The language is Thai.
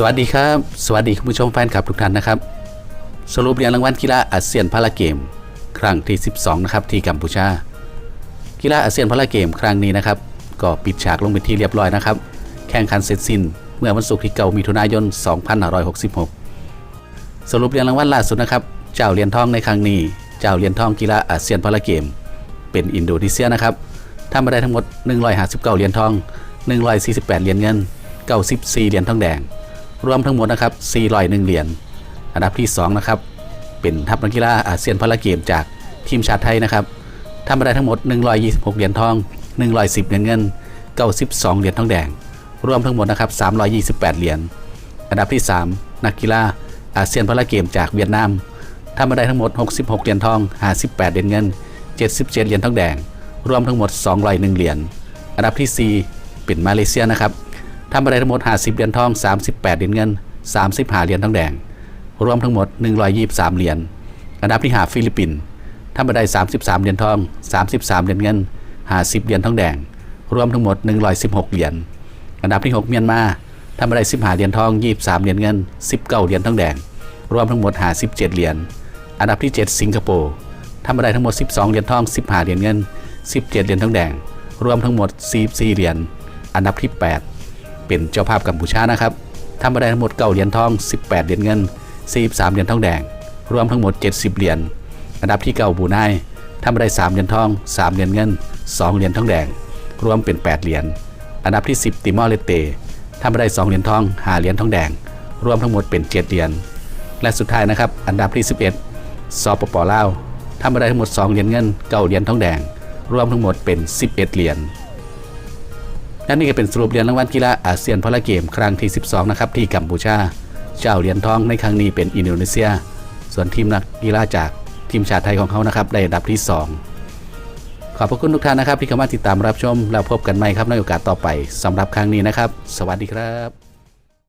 สวัสดีครับ สวัสดีคุณผู้ชมแฟนคลับทุกท่านนะครับ สรุปเหรียญรางวัลกีฬาอาเซียนพาราเกม ครั้งที่ 12 นะครับ ที่กัมพูชา กีฬาอาเซียนพาราเกมครั้งนี้นะครับ ก็ปิดฉากลงเป็นที่เรียบร้อยนะครับ แข่งขันเสร็จสิ้นเมื่อวันศุกร์ที่9มิถุนายน 2566 สรุปเหรียญรางวัลล่าสุดนะครับ เจ้าเหรียญทองในครั้งนี้ เจ้าเหรียญทองกีฬาอาเซียนพาราเกม เป็นอินโดนีเซียนะครับทำมาได้ทั้งหมด 159 เหรียญทอง 148 เหรียญเงิน 94 เหรียญทองแดง รวมทั้งหมดนะครับ401เหรียญอันดับที่ 2 นะครับ เป็นทัพนักกีฬาอาเซียนพาราเกมจากทีมชาติไทยนะครับทำมาได้ทั้งหมด 126 เหรียญทอง 110 เหรียญเงิน 92 เหรียญทองแดง รวมทั้งหมดนะครับ328 เหรียญ อันดับที่ 3 นักกีฬาอาเซียนพาราเกมจากเวียดนามทำมาได้ทั้งหมด 66 เหรียญทอง 58 เหรียญเงิน 77 เหรียญทองแดง รวมทั้งหมด 201 เหรียญ อันดับที่ 4 เป็นมาเลเซียนะครับ ทำมาได้ทั้งหมด 50 เหรียญทอง 38 เหรียญเงิน 35 เหรียญทองแดง รวมทั้งหมด 123 เหรียญอันดับที่ 5 ฟิลิปปินส์ทำมาได้ 33 เหรียญทอง 33 เหรียญเงิน 50 เหรียญทองแดง รวมทั้งหมด 116 เหรียญอันดับที่ 6 เมียนมาทำมาได้ 15 เหรียญทอง 23 เหรียญเงิน 19 เหรียญทองแดง รวมทั้งหมด 57 เหรียญ อันดับที่ 7 สิงคโปร์ทำมาได้ทั้งหมด 12 เหรียญทอง 15 เหรียญเงิน 17 เหรียญทองแดง รวมทั้งหมด 44 เหรียญ อันดับที่ 8 เป็นเจ้าภาพกัมพูชานะครับทำมาได้ทั้งหมด9เหรียญทอง 18 เหรียญเงิน 43 เหรียญทองแดง รวมทั้งหมด 70 เหรียญอันดับที่9บูไนทำมาได้3เหรียญทอง 3 เหรียญเงิน 2 เหรียญทองแดง รวมเป็น 8 เหรียญอันดับที่ 10 ติมอร์เลเตทำมาได้ 2 เหรียญทอง 5 เหรียญทองแดง รวมทั้งหมดเป็น 7 เหรียญและสุดท้ายนะครับอันดับที่ 11 สปปลาวทำมาได้ทั้งหมด 2 เหรียญเงิน 9 เหรียญทองแดง รวมทั้งหมดเป็น 11 เหรียญ และนี่ก็เป็นสรุปเหรียญรางวัลกีฬาอาเซียนพาราเกมครั้งที่ 12 นะครับที่กัมพูชา เจ้าเหรียญทองในครั้งนี้เป็นอินโดนีเซีย ส่วนทีมนักกีฬาจากทีมชาติไทยของเขานะครับได้อันดับที่ 2 ขอบพระคุณทุกท่านนะครับที่เข้ามาติดตามรับชม แล้วพบกันใหม่ครับในโอกาสต่อไปสำหรับครั้งนี้นะครับ สวัสดีครับ